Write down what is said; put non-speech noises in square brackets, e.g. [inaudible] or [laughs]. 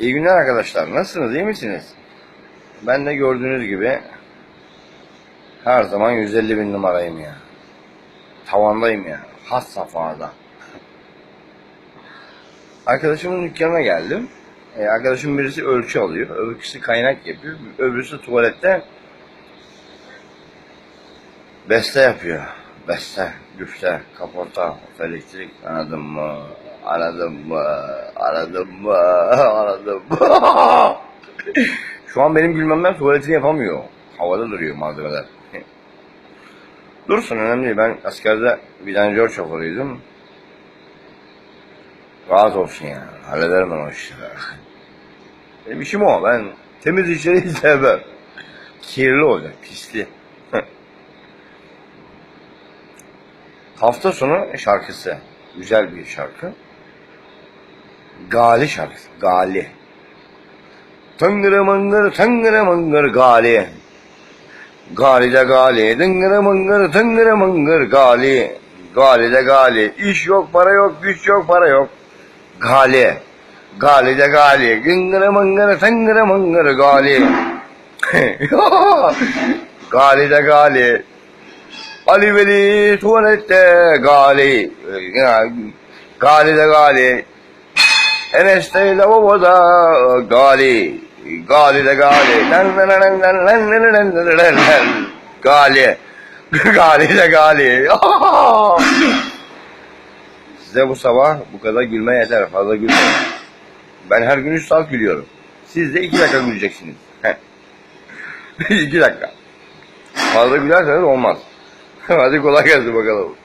İyi günler arkadaşlar. Nasılsınız? iyi misiniz? Ben de gördüğünüz gibi her zaman 150 bin numarayım ya. Tavandayım ya. Has safhada. Arkadaşımın dükkanına geldim. Ee, arkadaşım birisi ölçü alıyor. Öbürküsü kaynak yapıyor. Öbürüsü tuvalette beste yapıyor. Beste, güfte, kaporta, elektrik. Anladın mı? Anladın mı? Anladın mı? Anladın mı? Şu an benim gülmemden tuvaletini yapamıyor. Havada duruyor malzemeler. Dursun önemli değil. Ben askerde vidanjör şoförüydüm. Rahat olsun yani. Hallederim ben o işleri. Benim işim o. Ben temiz işleri sevmem. Kirli olacak, pisli. Hafta sonu şarkısı. Güzel bir şarkı. Gali şarkısı. Gali. Tıngırı mıngır, tıngırı mıngır gali. Gali de gali, tıngırı mıngır, tıngırı mıngır gali. Gali de gali. İş yok, para yok, güç yok, para yok. Gali. Gali de gali. Güngırı mıngır, tıngırı mıngır gali. [laughs] gali de gali. Ali Veli tuvalette gali. Gali de gali. Enes de lavaboda gali. Gali de gali. Lan lan lan lan lan lan lan lan lan lan. Gali. Gali de gali. Size bu sabah bu kadar gülme yeter. Fazla gülmeyin. Ben her gün üç saat gülüyorum. Siz de iki dakika güleceksiniz. iki dakika. Fazla gülerseniz olmaz. Hadi kolay gelsin bakalım.